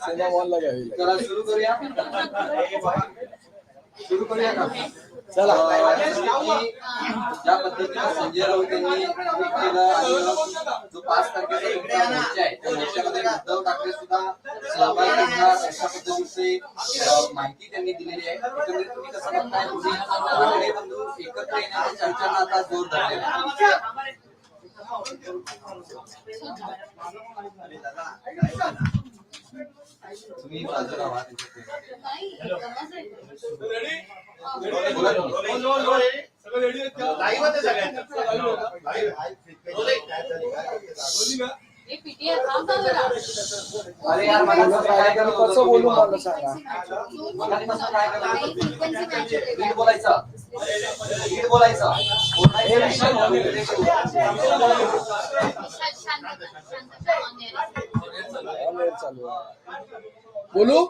Cinema मॉलला घ्यावी चला सुरू करूया सुरू करूया का चला ज्या पद्धतीने संजय राऊत यांनी जो पाच तारखेचा आहे त्या मोर्चामध्ये उद्धव ठाकरे सुद्धा सहभागी होणार अशा माहिती त्यांनी दिलेली आहे एकंदरीत तुम्ही कसं तुम्ही ठाकरे बंधू एकत्र येण्याच्या चर्चांना आता जोर धरलेला आहे तुम्ही बाजूला व्हा त्याच्यात. हे. अरे यार मला कसं बोलू मला सांगा. बोलायचं हे विषय बोलू?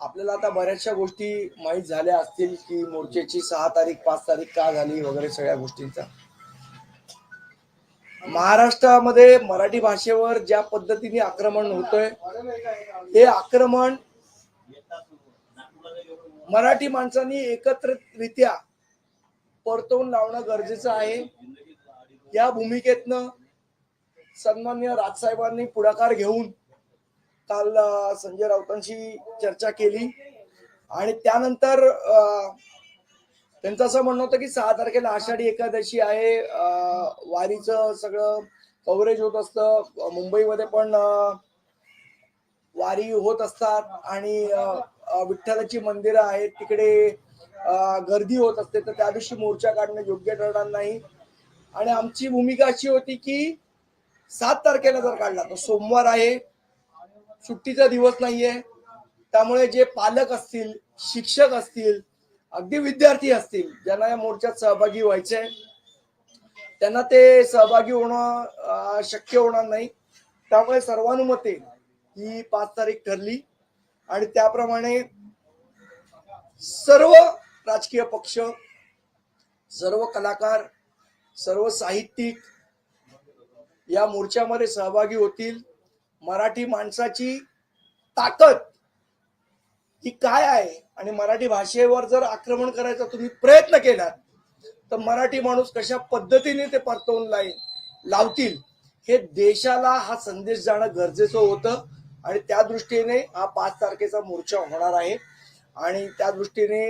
आपल्याला आता बऱ्याचशा गोष्टी माहीत झाल्या असतील की मोर्चाची सहा तारीख पाच तारीख का झाली वगैरे सगळ्या गोष्टींचा. महाराष्ट्रामध्ये मराठी भाषेवर ज्या पद्धतीने आक्रमण होतंय हे आक्रमण मराठी माणसांनी एकत्रितरित्या परतवून लावणं गरजेचं आहे. या भूमिकेतनं सन्मान्य राजसाहेबांनी पुढाकार घेऊन काल संजय राऊतांशी चर्चा केली. आणि त्यानंतर अं, त्यांचं असं म्हणणं होतं की सहा तारखेला आषाढी एकादशी आहे. वारीचं सगळं कव्हरेज होत असतं. मुंबईमध्ये पण वारी होत असतात आणि विठ्ठलाची मंदिरं आहेत. तिकडे गर्दी होत असते. तर त्या दिवशी मोर्चा काढणं योग्य ठरणार नाही. आणि आमची भूमिका अशी होती की सात तारखेला जर काढला तर सोमवार आहे. सुट्टीचा दिवस नाहीये. त्यामुळे जे पालक असतील शिक्षक असतील अगदी विद्यार्थी असतील ज्यांना या मोर्चात सहभागी व्हायचे त्यांना ते सहभागी होणं शक्य होणार नाही. त्यामुळे सर्वानुमते ही पाच तारीख ठरली आणि त्याप्रमाणे सर्व राजकीय पक्ष सर्व कलाकार सर्व साहित्यिक या मोर्चामध्ये सहभागी होतील. मराठी माणसाची ताकद ही काय आहे? आणि मराठी भाषेवर जर आक्रमण करायचा तुम्ही प्रयत्न केला तर मराठी माणूस कशा पद्धतीने ते परतवून लाईल लावतील हे देशाला हा संदेश जाणं गरजेचं होतं. आणि त्या दृष्टीने हा पाच तारखेचा मोर्चा होणार आहे. आणि त्या दृष्टीने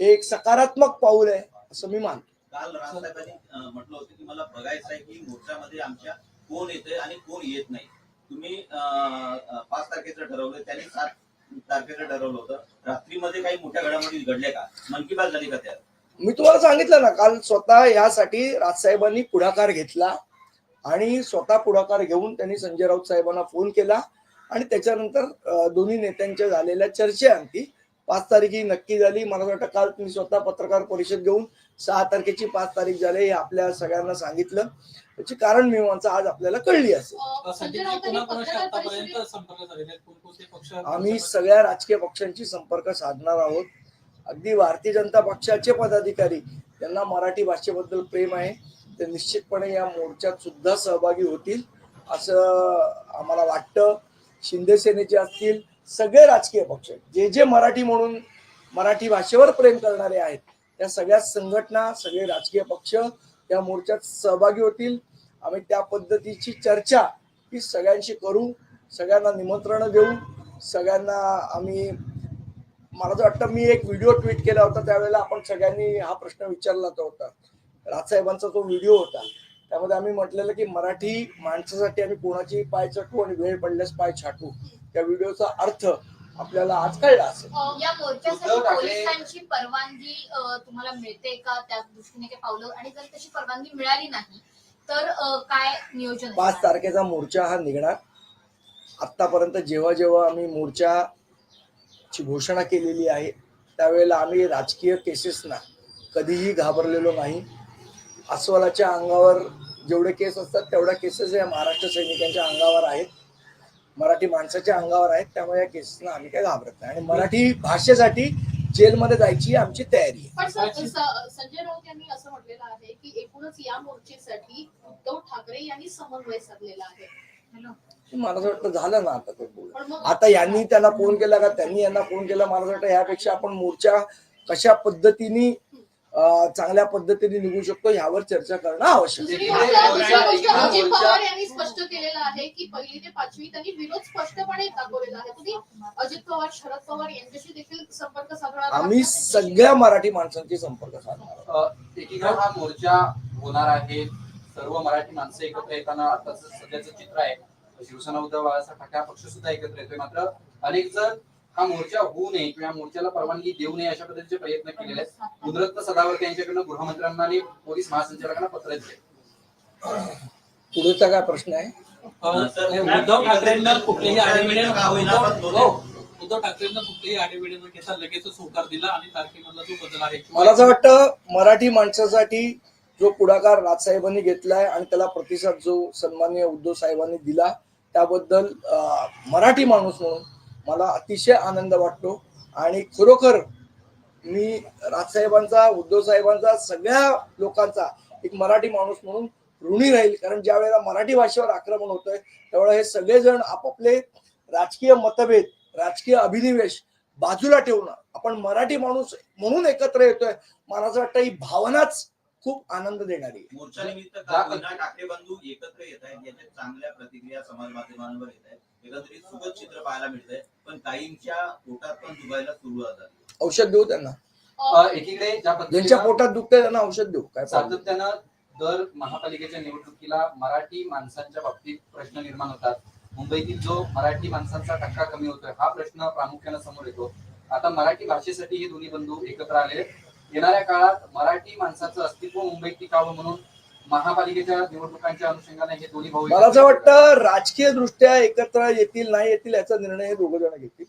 हे एक सकारात्मक पाऊल आहे असं मी मानतो. काल राजसाहेबांनी म्हटलं होतं की मला बघायचं आहे की मोर्चामध्ये आमच्या कोण येते आणि कोण येत नाही. तुम्ही पाच तारखेचं ठरवलं त्यांनी सात ठरवलं होतं. रात्रीमध्ये काही मोठ्या घडामोडी घडल्या का? मन की बात झाली का त्यात? मी तुम्हाला सांगितलं ना काल स्वतः यासाठी राजसाहेबांनी पुढाकार घेतला आणि स्वतः पुढाकार घेऊन त्यांनी संजय राऊत साहेबांना फोन केला आणि त्याच्यानंतर दोन्ही नेत्यांच्या झालेल्या चर्चेअंती पाच तारीख ही नक्की झाली. मला वाटतं काल तुम्ही स्वतः पत्रकार परिषद घेऊन सहा तारखेची पाच तारीख झाली हे आपल्या सगळ्यांना सांगितलं. त्याची कारण मीमांसा आज आपल्याला कळली असेल. आम्ही सगळ्या राजकीय पक्षांशी संपर्क साधणार आहोत. अगदी भारतीय जनता पक्षाचे पदाधिकारी त्यांना मराठी भाषेबद्दल प्रेम आहे. ते निश्चितपणे या मोर्चात सुद्धा सहभागी होतील असं आम्हाला वाटतं. शिंदे सेनेचे असतील सगळे राजकीय पक्ष जे जे मराठी म्हणून मराठी भाषेवर प्रेम करणारे आहेत या सगळ्या संघटना सगळे राजकीय पक्ष या मोर्चात सहभागी होतील. आम्ही त्या पद्धतीची चर्चा ही सगळ्यांशी करू सगळ्यांना निमंत्रण देऊ सगळ्यांना आम्ही मला तर वाटतं मी एक व्हिडिओ ट्विट केला होता त्यावेळेला आपण सगळ्यांनी हा प्रश्न विचारला तो होता. राजसाहेबांचा तो व्हिडिओ होता. त्यामध्ये आम्ही म्हटलेलं की मराठी माणसासाठी आम्ही कोणाची पाय चटू आणि वेळ पडल्यास पाय छाटू. त्या व्हिडिओचा अर्थ आपल्याला आज कळला असेल. या मोर्चासाठी पोलिसांची परवानगी तुम्हाला मिळते का त्या दृष्टीने काही पावलं? आणि जर तशी परवानगी मिळाली नाही तर काय नियोजन पाच? तारखेचा मोर्चा हा निघणार. आतापर्यंत जेव्हा जेव्हा आम्ही मोर्चाची घोषणा केलेली आहे त्यावेळेला आम्ही राजकीय केसेसना कधीही घाबरलेलो नाही. अस्वलाच्या अंगावर जेवढे केस असतात तेवढ्या केसेस या महाराष्ट्र सैनिकांच्या अंगावर आहेत. मराठी माणसाच्या अंगावर आहेत त्यामुळे या केसेसना आम्ही काय घाबरत नाही. आणि मराठी भाषेसाठी जेलमध्ये जायची आमची तयारी आहे. पण सर स- संजय राऊत यांनी असं म्हटलेलं आहे की एकूणच या मोर्चेसाठी उद्धव ठाकरे यांनी समन्वय साधलेला आहे. मला असं वाटतं झालं ना आता ते बोल पण मग आता यांनी त्यांना फोन केला का? त्यांनी यांना फोन केला. मला असं वाटतं ह्यापेक्षा आपण मोर्चा कशा पद्धतीने चांगल्या पद्धतीने निघू शकतो ह्यावर चर्चा करणं आवश्यक अजित मोर्चा- पवार यांनी स्पष्ट केलेलं आहे की पहिली ते पाचवी त्यांनी विरोध स्पष्टपणे दाखवलेला आहे. तुम्ही अजित पवार शरद पवार यांच्याशी देखील संपर्क साधणार आम्ही सगळ्या मराठी माणसांची संपर्क साधणार एकीकडे हा मोर्चा होणार आहे. सर्व मराठी माणसं एकत्र येताना आता सध्याचं चित्र आहे. शिवसेना उद्धव बाळासाहेब ठाकरे पक्ष सुद्धा एकत्र येतोय. मात्र अनेक जण हा मोर्चा होऊ नये किंवा या मोर्चाला परवानगी देऊ नये अशा पद्धतीचे प्रयत्न केलेले आहेत. गुणरत्न सदावर्ते यांच्याकडनं गृहमंत्र्यांना आणि पोलीस महासंचालकांना पत्र दिले पुढचा काय प्रश्न आहे? उद्धव ठाकरेंना कुठलेही दोन्ही- हो. उद्धव ठाकरेंना कुठलेही आडेवेडे न घेता लगेचच होकार दिला आणि तारखेमधला जो बदल आहे. मला असं वाटतं मराठी माणसासाठी जो पुढाकार राजसाहेबांनी घेतलाय आणि त्याला प्रतिसाद जो सन्माननीय उद्धव साहेबांनी दिला त्याबद्दल मराठी माणूस म्हणून मला अतिशय आनंद वाटतो. आणि खरोखर मी राजसाहेबांचा उद्धव साहेबांचा सगळ्या लोकांचा एक मराठी माणूस म्हणून ऋणी राहील. कारण ज्या वेळेला मराठी भाषेवर आक्रमण होतंय त्यावेळेला हे सगळेजण आपापले राजकीय मतभेद राजकीय अभिनिवेश बाजूला ठेवून आपण मराठी माणूस म्हणून एकत्र येतोय. मला असं वाटतं ही भावनाच खूप आनंद देणारी आहे. मोर्चा निमित्त का होईना, ठाकरे बंधू एकत्र येत आहेत याच्या चांगल्या प्रतिक्रिया समाज माध्यमांवर येत आहेत. एकंदरीत सुखद चित्र पाहायला मिळतंय पण काहींच्या पोटात पण दुबायला सुरुवात झाली औषध देऊ त्यांना? एकीकडे ज्या ज्यांच्या पोटात दुखतंय त्यांना औषध देऊ काय? सातत्यानं दर महापालिकेच्या निवडणुकीला मराठी माणसांच्या बाबतीत प्रश्न निर्माण होतात. मुंबईतील जो मराठी माणसांचा टक्का कमी होतोय हा प्रश्न प्रामुख्याने समोर येतो. आता मराठी भाषेसाठी हे दोन्ही बंधू एकत्र आहेत. येणाऱ्या काळात मराठी माणसाचं अस्तित्व मुंबईत टिकावं म्हणून महापालिकेच्या निवडणुकांच्या अनुषंगाने हे दोन्ही भाऊ मला असं वाटतं राजकीय दृष्ट्या एकत्र येतील नाही येतील याचा निर्णय हे दोघ जण घेतील.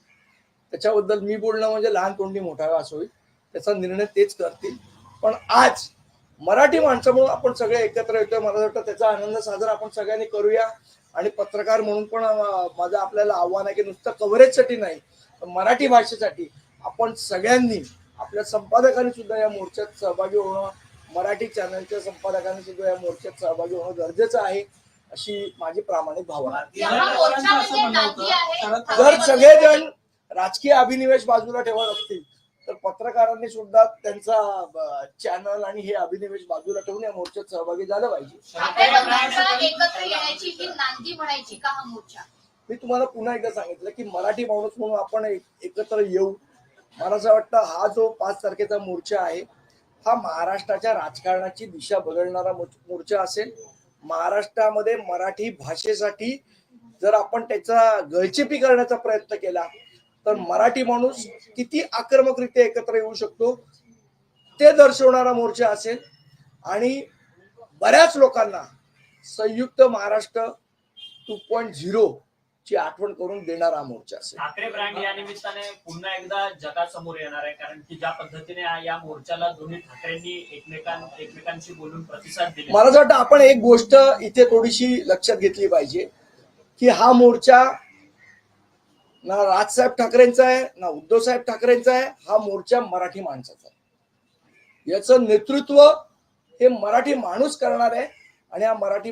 त्याच्याबद्दल मी बोलणं म्हणजे लहान तोंडी मोठा असं होईल. त्याचा निर्णय तेच करतील. पण आज मराठी माणसं म्हणून आपण सगळे एकत्र येतोय मला वाटतं त्याचा आनंद साजरा आपण सगळ्यांनी करूया. आणि पत्रकार म्हणून पण माझं आपल्याला आव्हान आहे की नुसतं कव्हरेजसाठी नाही मराठी भाषेसाठी आपण सगळ्यांनी आपल्या संपादकांनी सुद्धा या मोर्चात सहभागी होणं मराठी चॅनलच्या संपादकांनी सुद्धा या मोर्चात सहभागी होणं गरजेचं आहे अशी माझी प्रामाणिक भावना आहे. या मोर्चा म्हणजे नांदी आहे जर सगळेजण राजकीय अभिनिवेश बाजूला ठेवत असतील तर पत्रकारांनी सुद्धा त्यांचा चॅनल आणि हे अभिनिवेश बाजूला ठेवून या मोर्चात सहभागी झालं पाहिजे. ठाकरे बंधूंच्या एकत्र येण्याची नांदी म्हणायची का मोर्चा? मी तुम्हाला पुन्हा एकदा सांगितलं की मराठी माणूस म्हणून आपण एक- एकत्र येऊ मला असं वाटतं हा जो पाच तारखेचा मोर्चा आहे हा महाराष्ट्राच्या राजकारणाची दिशा बदलणारा मो- मोर्चा असेल. महाराष्ट्रामध्ये मराठी भाषेसाठी जर आपण त्याचा गळचेपी करण्याचा प्रयत्न केला तर मराठी माणूस किती आक्रमकरित्या एकत्र येऊ शकतो ते दर्शवणारा मोर्चा असेल. आणि बऱ्याच लोकांना संयुक्त महाराष्ट्र टू पॉईंट झिरो ची आठवण करून देणारा मोर्चा असेल. ठाकरे ब्रँड या निमित्ताने पुन्हा एकदा जगासमोर येणार आहे कारण की ज्या पद्धतीने या- मोर्चाला दोन्ही ठाकरेंनी एकमेकां एकमेकांशी बोलून प्रतिसाद दिले. मला असं वाटतं आपण एक गोष्ट इथे थोडीशी लक्षात घेतली पाहिजे की हा मोर्चा ना राजसाहेब ठाकरेंचा आहे ना उद्धव साहेब ठाकरेंचा आहे हा मोर्चा मराठी माणसाचा आहे. याचं नेतृत्व हे मराठी माणूस करणार आहे आणि हा मराठी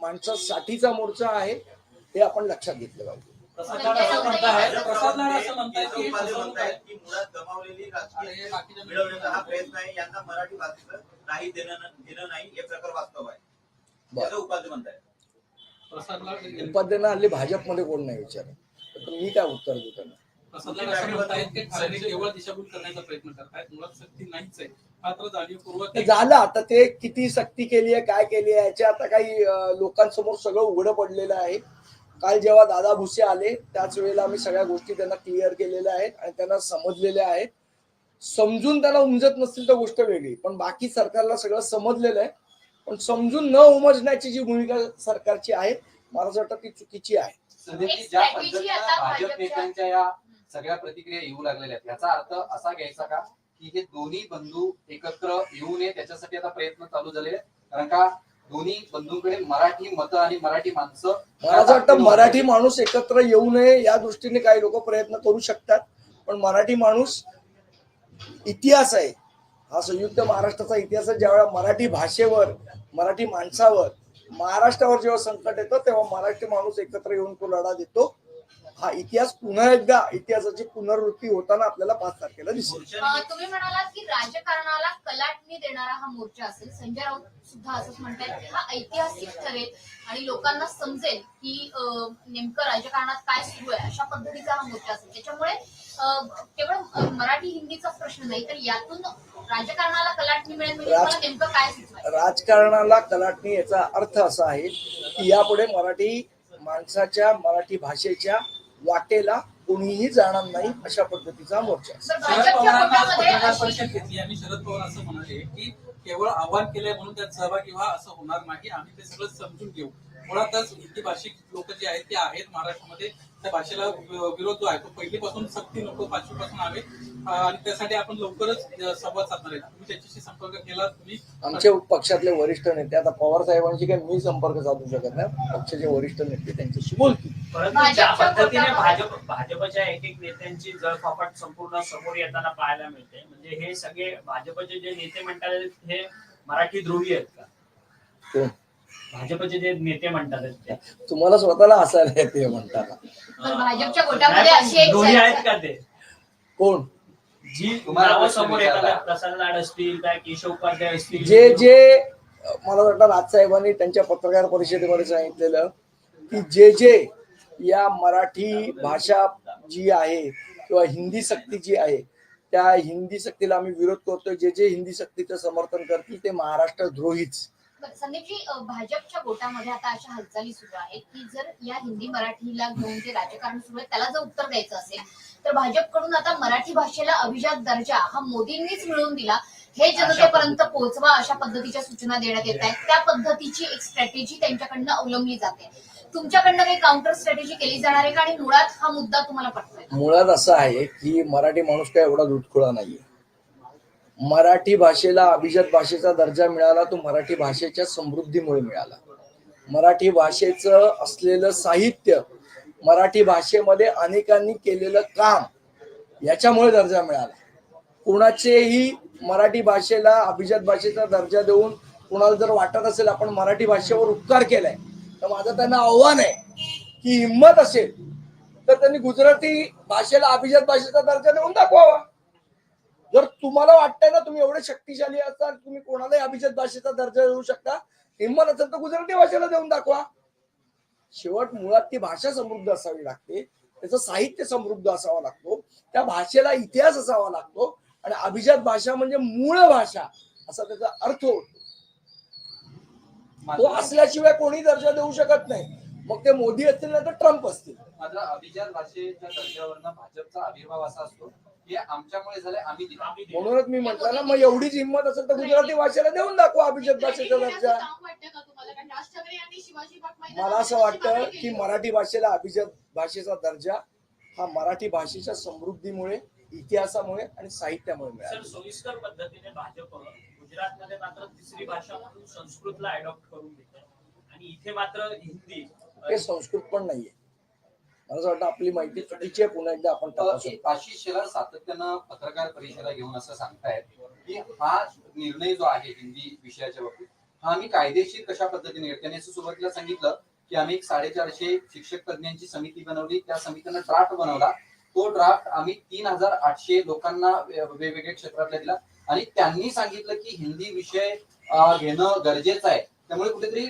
माणसासाठीचा मोर्चा आहे. हे आपण लक्षात घेतलं पाहिजे. प्रसाद लाड असं म्हणताय प्रसाद लाड असं म्हणताय की उपाध्ये फसवणूक म्हणतायत आहे. की मुळात गमावलेली राजकीय आणि बाकीच्या मिळवण्याचा प्रयत्न आहे यांना मराठी भाषेचं काही देणं देणं नाही प्रकार वास्तव आहे. त्याचं उपाध्ये म्हणताय. प्रसाद लाड उपाध्यायांना हल्ली भाजपमध्ये कोण नाही विचारत. तर मी काय उत्तर देऊ त्यांना? झालं आता ते किती सक्ती केली आहे काय केली आहे याच्या आता काही लोकांसमोर सगळं उघडं पडलेलं आहे. काल जेव्हा दादा भुसे आले त्याच वेळेला आम्ही सगळ्या गोष्टी त्यांना क्लिअर केलेल्या आहेत आणि त्यांना समजलेल्या आहेत. समजून त्यांना उमजत नसतील तर गोष्ट वेगळी पण बाकी सरकारला सगळं समजलेलं आहे. पण समजून न उमजण्याची जी भूमिका सरकारची आहे मला असं वाटतं ती चुकीची आहे. ज्या पद्धतीनं भाजप नेत्यांच्या या सगळ्या प्रतिक्रिया येऊ लागलेल्या आहेत याचा अर्थ असा घ्यायचा का की हे दोन्ही बंधू एकत्र येऊ नये त्याच्यासाठी आता प्रयत्न चालू झाले आहेत? कारण का दोन्ही बंधूंकडे मराठी मतं आणि मराठी माणसं मला असं वाटतं मराठी माणूस एकत्र येऊ नये या दृष्टीने काही लोक प्रयत्न करू शकतात. पण मराठी माणूस इतिहास आहे. हा संयुक्त महाराष्ट्राचा इतिहास आहे. ज्यावेळेला मराठी भाषेवर मराठी माणसावर महाराष्ट्रावर जेव्हा संकट येतं तेव्हा मराठी माणूस एकत्र येऊन तो लढा देतो. हा इतिहास पुन्हा एकदा इतिहासाची पुनरावृत्ती होताना आपल्याला पाच तारखेला दिसेल. तुम्ही म्हणालात की राजकारणाला कलाटणी देणारा हा मोर्चा असेल. संजय राऊत सुद्धा असंच म्हणतात की हा ऐतिहासिक ठरेल आणि लोकांना समजेल की नेमकं राजकारणात काय सुरू आहे अशा पद्धतीचा हा मोर्चा असेल. त्याच्यामुळे केवळ मराठी हिंदीचाच प्रश्न नाही तर यातून राजकारणाला कलाटणी मिळेल म्हणजे नेमकं काय राजकारणाला कलाटणी याचा अर्थ असा आहे की यापुढे मराठी माणसाच्या मराठी भाषेच्या वाटेला कोणीही जाणार नाही अशा पद्धतीचा मोर्चा. परिषद घेतली. आणि शरद पवार असं म्हणाले की केवळ आव्हान केलंय म्हणून त्यात सहभागी व्हा असं होणार नाही. आम्ही ते सगळं समजून घेऊ. मुळातच हिंदी भाषिक लोक जे आहेत ते आहेत महाराष्ट्रामध्ये. त्या भाषेला विरोध जो आहे तो पहिलीपासून सक्ती नको पाचवीपासून आहे. अं, आणि त्यासाठी आपण लवकरच संवाद साधणार आहे. तुम्ही त्याच्याशी संपर्क केला तुम्ही आमचे पक्षातले वरिष्ठ नेते आता पवार साहेबांशी काही मी संपर्क साधू शकत नाही. पक्षाचे वरिष्ठ नेते त्यांच्याशी बोलतील. परंतु ज्या भाजपच्या पद्धतीने भाजप भाजपच्या एक एक नेत्यांची जळफाफट संपूर्ण समोर येताना पाहायला मिळते. म्हणजे हे सगळे भाजपचे जे नेते म्हणतात हे मराठी द्रोही आहेत का? कोण? भाजपचे जे नेते म्हणतात तुम्हाला स्वतःला हसायला येते म्हणताना. तर भाजपच्या अशी एक द्रोही आहेत का ते? कोण? जी तुम्हाला नावं समोर. येतात प्रसाद लाड असतील काय केशव उपाध्याय असतील? जे जे मला वाटतं राजसाहेबांनी त्यांच्या पत्रकार परिषदेमध्ये सांगितलेलं की जे जे या मराठी भाषा जी आहे किंवा हिंदी सक्ती जी आहे त्या हिंदी सक्तीला आम्ही विरोध करतोय. जे जे हिंदी सक्तीचं समर्थन करतील ते महाराष्ट्र द्रोहीच. संदीपजी भाजपच्या गोटामध्ये आता अशा हालचाली सुरू आहेत की जर या हिंदी मराठीला घेऊन जे राजकारण सुरू आहे त्याला जर उत्तर द्यायचं असेल तर भाजपकडून आता मराठी भाषेला अभिजात दर्जा हा मोदींनीच मिळवून दिला. हे जनतेपर्यंत पोहोचवा अशा पद्धतीच्या सूचना देण्यात येत आहेत. त्या पद्धतीची एक स्ट्रॅटेजी त्यांच्याकडनं अवलंबली जाते. तुमच्याकडनं काही काउंटर स्ट्रॅटेजी केली जाणार आहे का? आणि मुळात हा मुद्दा तुम्हाला पटतोय मुळात असं आहे की मराठी माणूस काय एवढा दुधखोळा नाहीये. मराठी भाषेला अभिजात भाषेचा दर्जा मिळाला तो मराठी भाषेच्या समृद्धीमुळे मिळाला. मराठी भाषेचं असलेलं साहित्य मराठी भाषेमध्ये अनेकांनी केलेलं काम याच्यामुळे दर्जा मिळाला. कुणाचेही मराठी भाषेला अभिजात भाषेचा दर्जा देऊन कुणाला जर वाटत असेल आपण मराठी भाषेवर उपकार केलाय तर माझं त्यांना आव्हान आहे की हिंमत असेल तर त्यांनी गुजराती भाषेला अभिजात भाषेचा दर्जा देऊन दाखवावा. जर तुम्हाला वाटतंय ना तुम्ही एवढे शक्तिशाली असाल तुम्ही कोणालाही अभिजात भाषेचा दर्जा देऊ शकता हिंमत असेल तर गुजराती भाषेला देऊन दाखवा. शेवट मुळात ती भाषा समृद्ध असावी लागते त्याचं साहित्य समृद्ध असावा लागतो त्या भाषेला इतिहास असावा लागतो आणि अभिजात भाषा म्हणजे मूळ भाषा असा त्याचा अर्थ होतो. तो असल्याशिवाय कोणी दर्जा देऊ शकत नाही मग ते मोदी असतील ना तर ट्रम्प असतील मात्र अभिजात भाषेच्या दर्जावरनं भाजपचा आविर्भाव असा असतो की आमच्यामुळे झाले आम्ही. म्हणूनच मी म्हटलं ना मग एवढीच हिंमत असेल तर गुजराती भाषेला देऊन दाखवा अभिजात भाषेचा दर्जा मला असं वाटतं की. मराठी भाषेला अभिजात भाषेचा दर्जा हा मराठी भाषेच्या समृद्धीमुळे इतिहासामुळे आणि साहित्यामुळे सर मिळाला सोयीस्कर पद्धतीने भाजप गुजरातमध्ये मात्र तिसरी भाषा म्हणून संस्कृतला अडॉप्ट करून घेते आणि इथे मात्र हिंदी. हे संस्कृत पण नाहीये. मला असं वाटतं आपली माहिती चुकीची आहे पुन्हा एकदा आपण तपासू आशिष शेलार सातत्यानं पत्रकार परिषदा घेऊन असं सांगतायत की हा निर्णय जो आहे हिंदी विषयाच्या बाबतीत हा आम्ही कायदेशीर कशा पद्धतीने घेतो त्यांनी असं सुरुवातीला सांगितलं की आम्ही एक साडेचारशे शिक्षक तज्ञांची समिती बनवली. त्या समितीनं ड्राफ्ट बनवला. तो ड्राफ्ट आम्ही तीन हजार आठशे लोकांना वेगवेगळ्या क्षेत्रातल्या दिला. आणि त्यांनी सांगितलं की हिंदी विषय घेणं गरजेचं आहे. त्यामुळे कुठेतरी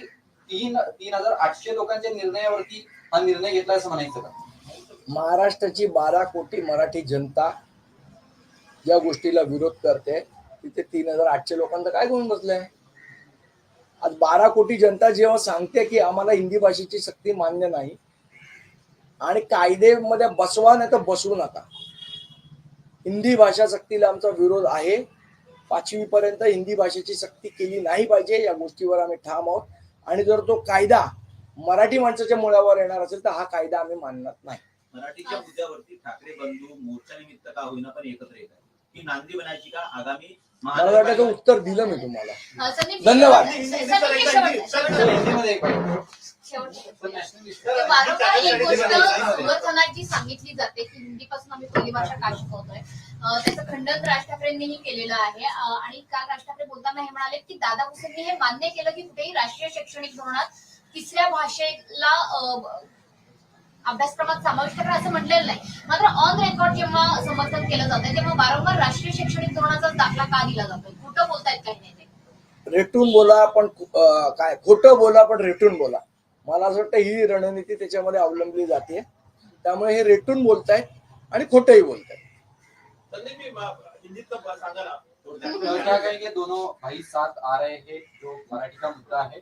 तीन तीन हजार आठशे लोकांच्या निर्णयावरती हा निर्णय घेतला असं म्हणायचं का? महाराष्ट्राची बारा कोटी मराठी जनता या गोष्टीला विरोध करते. तिथे तीन हजार आठशे लोकांचं काय घेऊन बसलंय? आज बारा कोटी जनता जेव्हा सांगते की आम्हाला हिंदी भाषेची सक्ती मान्य नाही आणि कायदेमध्ये बसवा नाही तर बसवू नका. हिंदी भाषा सक्तीला आमचा विरोध आहे. पाचवी पर्यंत हिंदी भाषेची सक्ती केली नाही पाहिजे या गोष्टीवर आम्ही ठाम आहोत. आणि जर तो कायदा मराठी माणसाच्या मुळावर येणार असेल तर हा कायदा आम्ही मानणार नाही. मराठीच्या मुद्द्यावरती ठाकरे बंधू मोर्चा निमित्त का होईना पण एकत्र येत आहे ही नांदी बनायची का? आगामी मला वाटतं उत्तर दिलं मी तुम्हाला धन्यवाद. जी सांगितली जाते की हिंदीपासून आम्ही पहिली भाषा का शिकवतोय त्याचं खंडन राज ठाकरेंनीही केलेलं आहे आणि काल राज ठाकरे बोलताना हे म्हणाले की दादा भुसेंनी हे मान्य केलं की कुठेही राष्ट्रीय शैक्षणिक धोरणात तिसऱ्या भाषेला अभ्यासक्रमात समाविष्ट करा असं म्हटलेलं नाही. मात्र ऑन रेकॉर्ड जेव्हा समर्थन केलं जातं तेव्हा वारंवार राष्ट्रीय शैक्षणिक धोरणाचा दाखला का दिला जातोय? कुठं बोलतायत काही नाही ते रेटून बोला पण काय? खोटं बोला पण रेटून बोला. मला असं वाटतं ही रणनीती त्याच्यामध्ये अवलंबली जाते. त्यामुळे हे रेटून बोलतायत आणि खोटंही बोलतायत. तो क्या कहेंगे दोनों भाई साथ आ रहे हैं जो मराठी का मुद्दा है?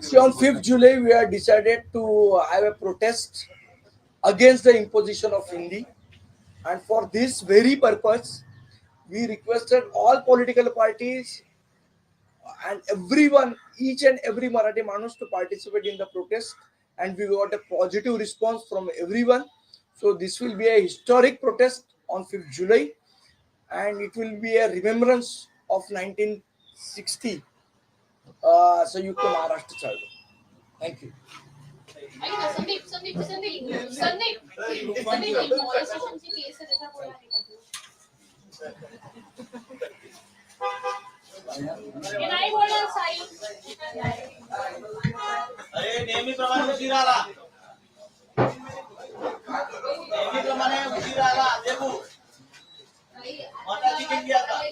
See, on 5th July, we are decided to have a protest against the imposition of Hindi. And for this very purpose, we requested all political parties and everyone, each and every Marathi Manus to participate in the protest. And we got a positive response from everyone. So this will be a historic protest on 5th July. And it will be a remembrance of 1960. संयुक्त महाराष्ट्र चालू. Thank you Sandeep नेहमीप्रमाणे उशीर आला. नेहमीप्रमाणे उशीर आला. देऊ आता.